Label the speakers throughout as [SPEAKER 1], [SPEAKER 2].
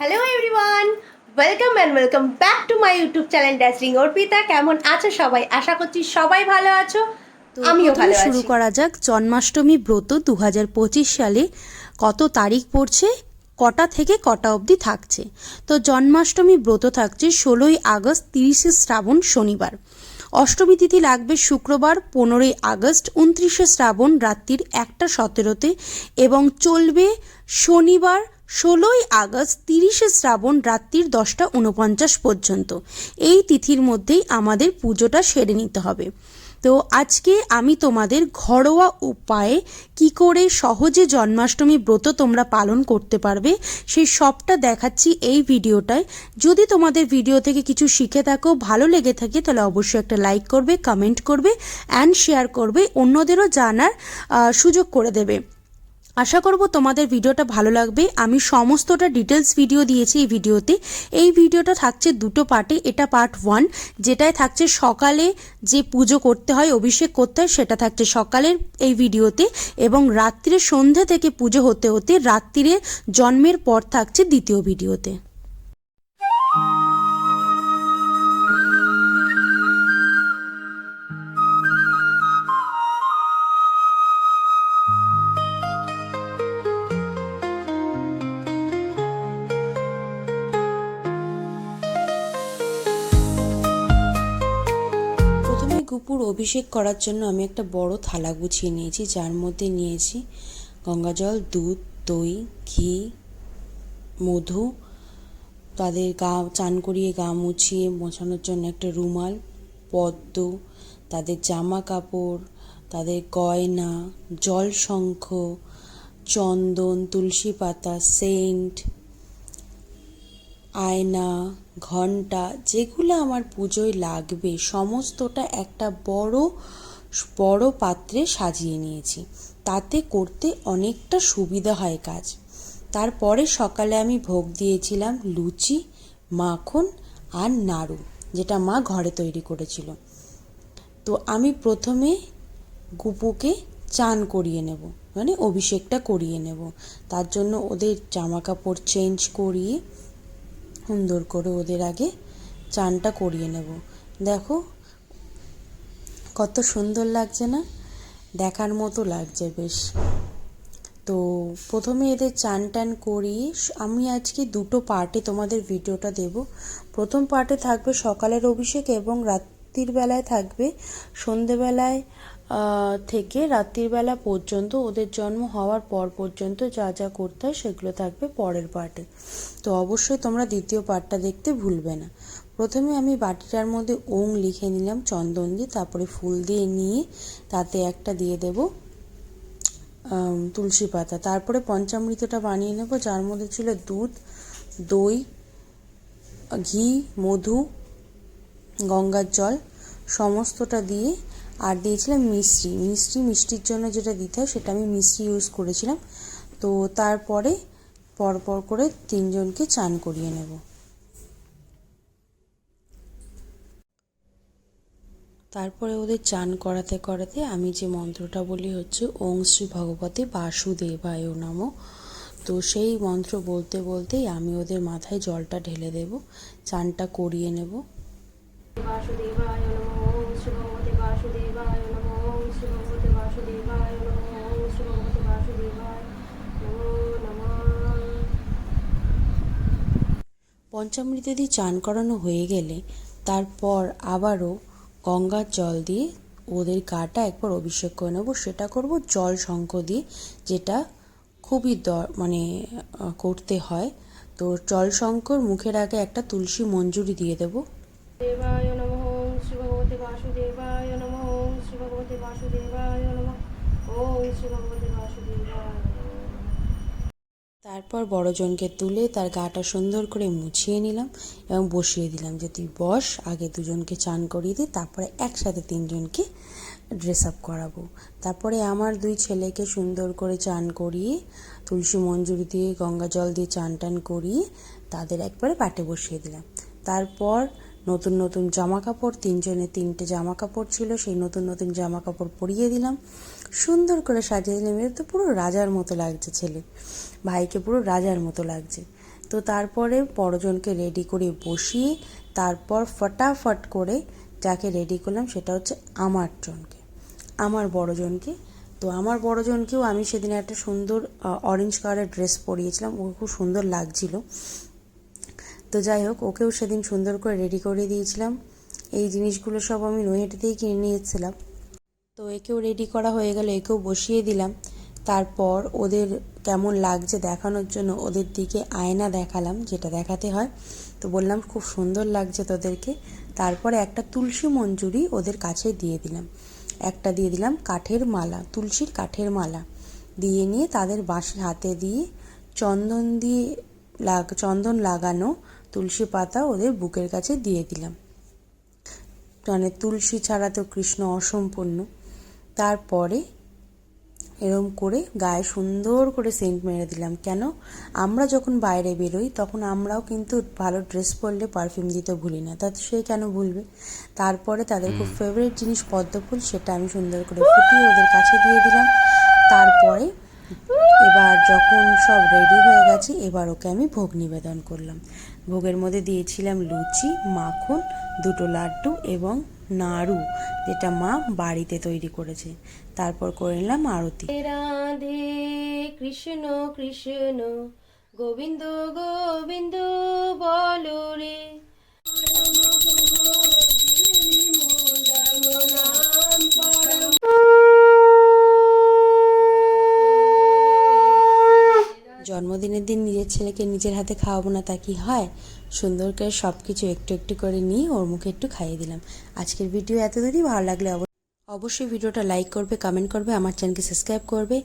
[SPEAKER 1] Hello everyone welcome and welcome back to my YouTube channel dazzling Arpita কেমন আছো সবাই? আশা করছি সবাই ভালো আছো। আমিও
[SPEAKER 2] প্রথমে
[SPEAKER 1] ভালো
[SPEAKER 2] শুরু করা যাক। জন্মাষ্টমী ব্রত দু হাজার পঁচিশ সালে কত তারিখ পড়ছে? কটা থেকে কটা অবধি থাকছে? তো জন্মাষ্টমী ব্রত থাকছে ষোলোই আগস্ট তিরিশে শ্রাবণ শনিবার। অষ্টমী তিথি লাগবে শুক্রবার পনেরোই আগস্ট উনত্রিশে শ্রাবণ রাত্রির একটা সতেরোতে এবং চলবে শনিবার ষোলোই আগস্ট তিরিশে শ্রাবণ রাত্রির দশটা উনপঞ্চাশ পর্যন্ত। এই তিথির মধ্যেই আমাদের পুজোটা সেরে নিতে হবে। তো আজকে আমি তোমাদের ঘরোয়া উপায়ে কি করে সহজে জন্মাষ্টমী ব্রত তোমরা পালন করতে পারবে, সেই সবটা দেখাচ্ছি এই ভিডিওটায়। যদি তোমাদের ভিডিও থেকে কিছু শিখে থাকো, ভালো লেগে থাকে, তাহলে অবশ্যই একটা লাইক করবে, কমেন্ট করবে অ্যান্ড শেয়ার করবে, অন্যদেরও জানার সুযোগ করে দেবে। আশা করব তোমাদের ভিডিওটা ভালো লাগবে। আমি সমস্তটা ডিটেলস ভিডিও দিয়েছি এই ভিডিওতে। এই ভিডিওটা থাকছে দুটো পার্টে এটা পার্ট ওয়ান যেটায় থাকছে সকালে যে পুজো করতে হয়, অভিষেক করতে হয়, সেটা থাকছে সকালের এই ভিডিওতে। এবং রাত্রিরে সন্ধে থেকে পুজো হতে হতে রাত্রিরে জন্মের পর থাকছে দ্বিতীয় ভিডিওতে। প্রথমে অভিষেক করার জন্য আমি একটা বড় থালা গুছিয়ে নিয়েছি, যার মধ্যে নিয়েছি গঙ্গাজল, দুধ, দই, ঘি, মধু, তাদের গা, চান করিয়ে গা মুছিয়ে মোছানোর জন্য একটা রুমাল, পদ্ম, তাদের জামা কাপড়, তাদের গয়না জল শঙ্খ চন্দন, তুলসী পাতা, সেন্ট আয়না, ঘণ্টা, যেগুলো আমার পুজোয় লাগবে, সমস্তটা একটা বড় বড় পাত্রে সাজিয়ে নিয়েছি। তাতে করতে অনেকটা সুবিধা হয় কাজ। তারপরে সকালে আমি ভোগ দিয়েছিলাম লুচি, মাখন আর নাড়ু, যেটা মা ঘরে তৈরি করেছিল। তো আমি প্রথমে গুপুকে চান করিয়ে নেব মানে অভিষেকটা করিয়ে নেব। তার জন্য ওদের জামা কাপড় চেঞ্জ করিয়ে সুন্দর করে ওদের আগে চানটা করিয়ে নেব। দেখো, কত সুন্দর লাগছে না? দেখার মতো লাগছে বেশ। তো প্রথমে এদের চান টান করিয়ে আমি আজকে দুটো পার্টে তোমাদের ভিডিওটা দেব। প্রথম পার্টে থাকবে সকালের অভিষেক এবং রাত্রির বেলায় থাকবে সন্ধেবেলায় থেকে রাত্রির বেলা পর্যন্ত, ওদের জন্ম হওয়ার পর পর্যন্ত যা যা করতে হয় সেগুলো থাকবে পরের পার্টে। তো অবশ্যই তোমরা দ্বিতীয় পার্টটা দেখতে ভুলবে না। প্রথমে আমি বাটিটার মধ্যে ওং লিখে নিলাম, চন্দন দিয়ে, তারপরে ফুল দিয়ে নিয়ে তাতে একটা দিয়ে দেবো তুলসী পাতা। তারপরে পঞ্চামৃতটা বানিয়ে নেব, যার মধ্যে ছিল দুধ, দই, ঘি, মধু, গঙ্গার জল, সমস্তটা দিয়ে আর দিয়েছিলাম মিষ্টি। মিষ্টি, মিষ্টির জন্য যেটা দিতে হয় সেটা আমি মিষ্টি ইউজ করেছিলাম। তো তারপরে পরপর করে তিনজনকে চান করিয়ে নেব। তারপরে ওদের চান করাতে করাতে আমি যে মন্ত্রটা বলি হচ্ছে ওং শ্রী ভগবতে বাসুদেবায় নাম। তো সেই মন্ত্র বলতে বলতেই আমি ওদের মাথায় জলটা ঢেলে দেব, চানটা করিয়ে নেব।
[SPEAKER 3] বাসুদেবায়
[SPEAKER 2] পঞ্চামৃত দিয়ে চান করানো হয়ে গেলে তারপর আবারও গঙ্গার জল দিয়ে ওদের গাটা একবার অভিষেক করে নেব। সেটা করব জল শঙ্খ দিয়ে, যেটা খুবই দ মানে করতে হয়। তো জল শঙ্কর মুখের আগে একটা তুলসী মঞ্জুরি দিয়ে দেবো।
[SPEAKER 3] ভগবতী বাসুদেবায় নম শ্রী ভগবতী বাসুদেবায় নম শ্রী ভগবতী বাসুদেবায়
[SPEAKER 2] তারপর বড়জনকে তুলে তার গাটা সুন্দর করে মুছিয়ে নিলাম এবং বসিয়ে দিলাম যে তুই বস, আগে দুজনকে চান করিয়ে দিই তারপরে একসাথে তিনজনকে ড্রেস আপ করাবো। তারপরে আমার দুই ছেলেকে সুন্দর করে চান করিয়ে, তুলসী মঞ্জুরি দিয়ে, গঙ্গা জল দিয়ে চান টান করিয়ে তাদের একবারে পাটে বসিয়ে দিলাম। তারপর নতুন নতুন জামা কাপড় তিনজনে তিনটে জামা কাপড় ছিল, সেই নতুন নতুন জামা কাপড় পরিয়ে দিলাম। সুন্দর করে সাজিয়ে দিলাম। এটা তো পুরো রাজার মতো লাগছে ছেলে। ভাইকে পুরো রাজার মতো লাগছে। তো তারপরে বড়জনকে রেডি করে বসিয়ে তারপর ফটাফট করে যাকে রেডি করলাম সেটা হচ্ছে আমার জনকে, আমার বড়জনকে। তো আমার বড়জনকেও আমি সেদিন একটা সুন্দর অরেঞ্জ কালারের ড্রেস পরিয়েছিলাম। ও খুব সুন্দর লাগছিল। তো যাই হোক, ওকেও সেদিন সুন্দর করে রেডি করে দিয়েছিলাম। এই জিনিসগুলো সব আমি নৈহাটিতেই কিনে নিয়েছিলাম। তো একেও রেডি করা হয়ে গেল, একেও বসিয়ে দিলাম। তারপর ওদের কেমন লাগছে দেখানোর জন্য ওদের দিকে আয়না দেখালাম, যেটা দেখাতে হয়। তো বললাম, খুব সুন্দর লাগছে তোদেরকে। তারপরে একটা তুলসী মঞ্জুরি ওদের কাছে দিয়ে দিলাম। একটা দিয়ে দিলাম কাঠের মালা, তুলসীর কাঠের মালা। দিয়ে নিয়ে তাদের বাঁশি হাতে দিয়ে চন্দন দিয়ে লাগ, চন্দন লাগানো তুলসী পাতা ওদের বুকের কাছে দিয়ে দিলাম। মানে তুলসী ছাড়া তো কৃষ্ণ অসম্পূর্ণ। তারপরে এরম করে গায়ে সুন্দর করে সেন্ট মেরে দিলাম। কেন? আমরা যখন বাইরে বেরোই তখন আমরাও কিন্তু ভালো ড্রেস পরলে পারফিউম দিতে ভুলি না। তা সে কেন ভুলবে? তারপরে তাদের খুব ফেভারিট জিনিস পদ্মফুল সেটা আমি সুন্দর করে ফুটিয়ে ওদের কাছে দিয়ে দিলাম। তারপরে এবার যখন সব রেডি হয়ে গেছে, এবার ওকে আমি ভোগ নিবেদন করলাম। ভোগের মধ্যে দিয়েছিলাম লুচি, মাখন, দুটো লাড্ডু এবং নাড়ু, যেটা মা বাড়িতে তৈরি করেছে। তারপর করে নিলাম আরতি।
[SPEAKER 3] রাধে কৃষ্ণ কৃষ্ণ, গোবিন্দ গোবিন্দ, বলো রে।
[SPEAKER 2] দিন নিজের ছেলেকে নিজের হাতে খাওয়াবো না তা কি হয়? সুন্দর করে সব কিছু একটু একটু করে নিয়ে ওর মুখে একটু খাইয়ে দিলাম। আজকের ভিডিও এত দূরই ভালো লাগলে অব- অবশ্যই ভিডিওটা লাইক করবে কমেন্ট করবে, আমার চ্যানেলকে সাবস্ক্রাইব করবে।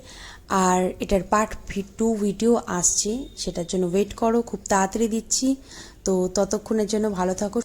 [SPEAKER 2] আর এটার পার্ট টু ভিডিও আসছে, সেটার জন্য ওয়েট করো, খুব তাড়াতাড়ি দিচ্ছি। তো ততক্ষণের জন্য ভালো থাকো